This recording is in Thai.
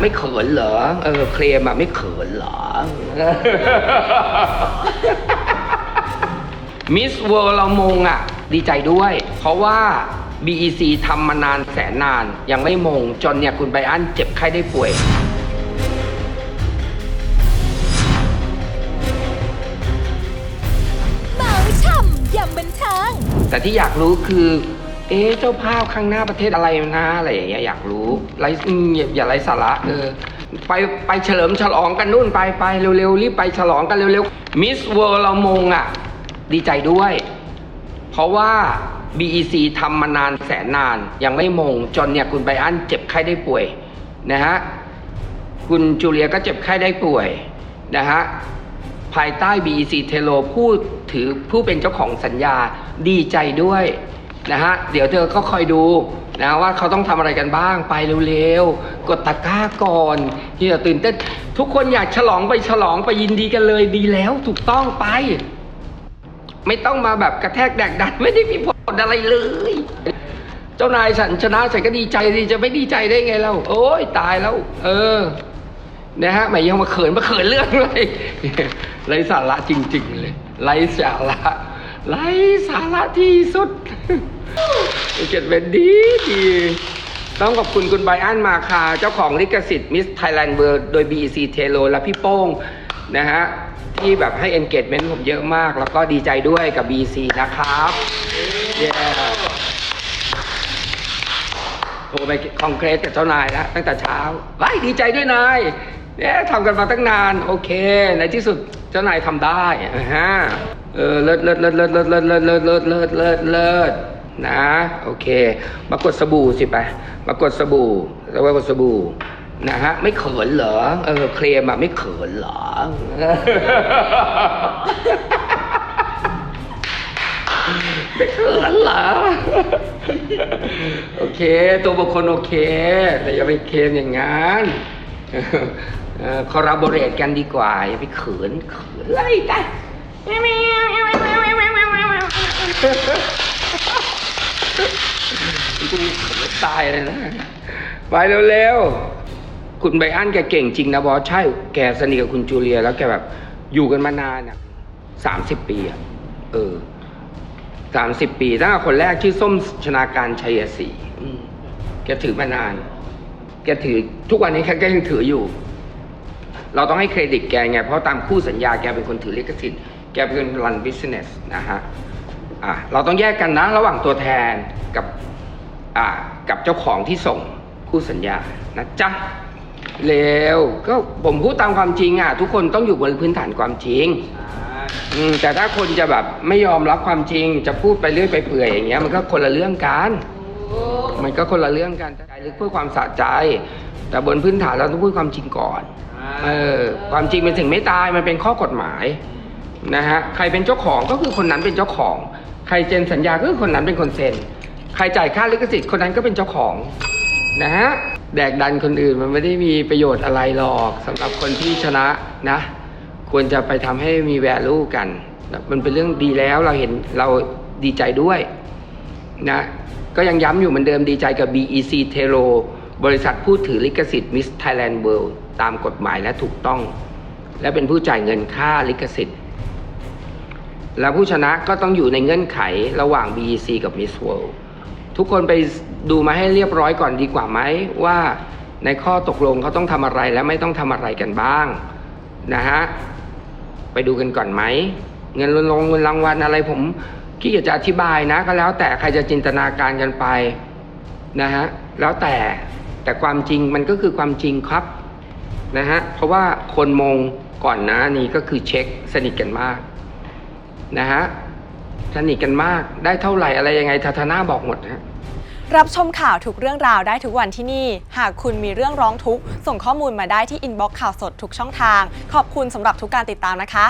ไม่เขินเหรอ เออเคลมอะไม่เขินเหรอ มิสเวิร์เรามงอะ ดีใจด้วย เพราะว่า BEC ทำมานานแสนนาน ยังไม่มงจนเนี่ย คุณไบรอันเจ็บไข้ได้ป่วย เมาช่ำยำบันเทิง แต่ที่อยากรู้คือ เอ๊ะเจ้าภาพข้างหน้าประเทศอะไรนะอะไรอย่างเงี้ยอยากรู้ไรอืมอย่าอย่าไรสาระเออไปไปเฉลิมฉลองกันนู่นไปไปเร็วๆรีบไปฉลองกันเร็วๆมิสเวิร์เรามงอะ ดีใจด้วย เพราะว่า BEC ทำมานานแสนนาน ยังไม่มง จนเนี่ยคุณไบอันเจ็บไข้ได้ป่วยนะฮะคุณจูเลียก็เจ็บไข้ได้ป่วยนะฮะภายใต้ BEC t e l o ผู้ถือผู้เป็นเจ้าของสัญญาดีใจด้วย นะฮะ เดี๋ยวเธอก็คอยดูนะว่าเขาต้องทำอะไรกันบ้างไปเร็วๆ กดตะกร้าก่อนที่จะตื่นเต้น ทุกคนอยากฉลองไปฉลองไปยินดีกันเลยดีแล้วถูกต้องไป ไม่ต้องมาแบบกระแทกแดกดันไม่ได้มีผลอะไรเลย เจ้านายฉันชนะฉันก็ดีใจดีจะไม่ดีใจได้ไงเราโอ้ยตายแล้ว เออนะฮะไม่ยังมาเขินมาเขินเรื่องเลยไร้สาระจริง ๆ เลยไร้สาระไร้สาระที่สุด เก็ตเป็นดีดีต้องขอบคุณคุณไบอันมาคาเจ้าของลิขสิทธิ์มิสไทยแลนด์เวิร์โดย BEC t e l o และพี่โป้งนะฮะ ที่แบบให้ engagement ผมเยอะมาก แล้วก็ดีใจด้วยกับ BEC นะครับเย้โทรไปคอนเกรสกับเจ้านายแล้วตั้งแต่เช้าว้ายดีใจด้วยนายเนี่ยทำกันมาตั้งนาน โอเค ในที่สุดเจ้านายทำได้นะฮะเออเลิศเลิศเลิศเลิศเลิศเลิศเลิศเลิศเลิศเลิศเลิศ นะโอเค มากดสบู่สิไป มากดสบู่ แล้วว่ากดสบู่นะฮะไม่เขินเหรอเออเคลมอะไม่เขินเหรอ ไม่เขินเหรอ โอเค ตัวบุคคลโอเค แต่อย่าไปเคลมอย่างนั้นคอราบเรตกันดีกว่า อย่าไปเขินเขินอะไรกัน กูตายเลยนะ ไปเร็วๆ คุณไบอันแกเก่งจริงนะบอส ใช่ แกสนิทกับคุณจูเลียแล้วแกแบบอยู่กันมานานอะสามสิบปีอะ เออสามสิบปีตั้งแต่คนแรกชื่อส้มชนาการชัยศรีแกถือมานาน แกถือทุกวันนี้แกก็ยังถืออยู่ เราต้องให้เครดิตแกไง เพราะตามคู่สัญญาแกเป็นคนถือลิขสิทธิ์ แกเป็นคนรันบิสเนสนะฮะ อะ เราต้องแยกกันนะ ระหว่างตัวแทนกับ กับเจ้าของที่ส่งคู่สัญญานะจ๊ะเร็วก็ผมพูดตามความจริงอะ ทุกคนต้องอยู่บนพื้นฐานความจริงอืมแต่ถ้าคนจะแบบไม่ยอมรับความจริง จะพูดไปเรื่อยไปเปื่อยอย่างเงี้ยมันก็คนละเรื่องกันมันก็คนละเรื่องกันใจลึกเพื่อความสะใจ แต่บนพื้นฐานเราต้องพูดความจริงก่อนเออความจริงเป็นสิ่งไม่ตายมันเป็นข้อกฎหมายนะฮะใครเป็นเจ้าของก็คือคนนั้นเป็นเจ้าของ ใครเซ็นสัญญาก็คือคนนั้นเป็นคนเซ็น ใครจ่ายค่าลิขสิทธิ์คนนั้นก็เป็นเจ้าของนะฮะแดกดันคนอื่นมันไม่ได้มีประโยชน์อะไรหรอกสำหรับคนที่ชนะนะ ควรจะไปทำให้มีแวลูกัน มันเป็นเรื่องดีแล้วเราเห็นเราดีใจด้วยนะก็ยังย้ำอยู่เหมือนเดิมดีใจกับ BEC t e l o บริษัทผู้ถือลิขสิทธิ์ Miss Thailand World ตามกฎหมายและถูกต้อง และเป็นผู้จ่ายเงินค่าลิขสิทธิ์ และผู้ชนะก็ต้องอยู่ในเงื่อนไขระหว่าง BEC กับ Miss World ทุกคนไปดูมาให้เรียบร้อยก่อนดีกว่าไหมว่าในข้อตกลงเขาต้องทำอะไรและไม่ต้องทำอะไรกันบ้างนะฮะไปดูกันก่อนไหมเงินลงเงินรางวัลอะไรผมขี้เกียจจะอธิบายนะก็แล้วแต่ใครจะจินตนาการกันไปนะฮะแล้วแต่แต่ความจริงมันก็คือความจริงครับนะฮะเพราะว่าคนมงก่อนนะนี้ก็คือเช็คสนิทกันมากนะฮะ สนิทกันมากได้เท่าไหร่อะไรยังไงทาทาน่าบอกหมดฮะ รับชมข่าวทุกเรื่องราวได้ทุกวันที่นี่ หากคุณมีเรื่องร้องทุกข์ส่งข้อมูลมาได้ที่อินบ็อกซ์ข่าวสดทุกช่องทาง ขอบคุณสำหรับทุกการติดตามนะคะ